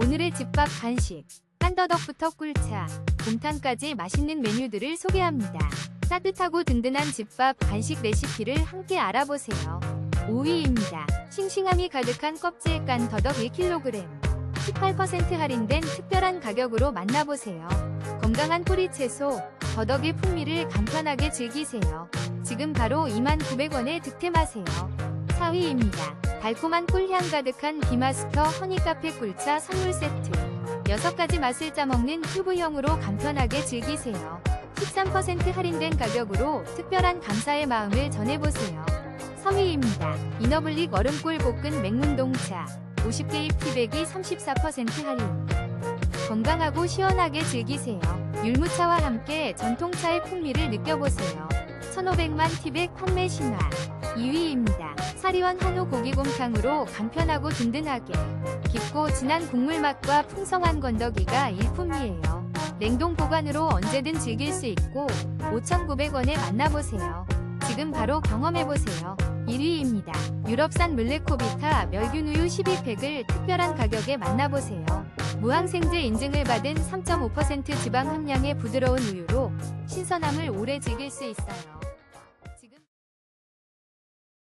오늘의 집밥 간식, 한더덕부터 꿀차, 곰탕까지 맛있는 메뉴들을 소개합니다. 따뜻하고 든든한 집밥 간식 레시피를 함께 알아보세요. 5위입니다. 싱싱함이 가득한 껍질 깐 더덕 1kg. 18% 할인된 특별한 가격으로 만나보세요. 건강한 뿌리채소, 더덕의 풍미를 간편하게 즐기세요. 지금 바로 29,900원에 득템하세요. 4위입니다. 달콤한 꿀향 가득한 비마스터 허니카페 꿀차 선물 세트. 6가지 맛을 짜먹는 큐브형으로 간편하게 즐기세요. 13% 할인된 가격으로 특별한 감사의 마음을 전해보세요. 3위입니다. 이너블릭 얼음꿀 볶은 맹문동차. 50개입 티백이 34% 할인. 건강하고 시원하게 즐기세요. 율무차와 함께 전통차의 풍미를 느껴보세요. 1500만 티백 판매 신화. 2위입니다. 사리원 한우 고기곰탕으로 간편하고 든든하게 깊고 진한 국물 맛과 풍성한 건더기가 일품이에요. 냉동 보관으로 언제든 즐길 수 있고 5,900원에 만나보세요. 지금 바로 경험해보세요. 1위입니다. 유럽산 물레코비타 멸균우유 12팩을 특별한 가격에 만나보세요. 무항생제 인증을 받은 3.5% 지방 함량의 부드러운 우유로 신선함을 오래 즐길 수 있어요.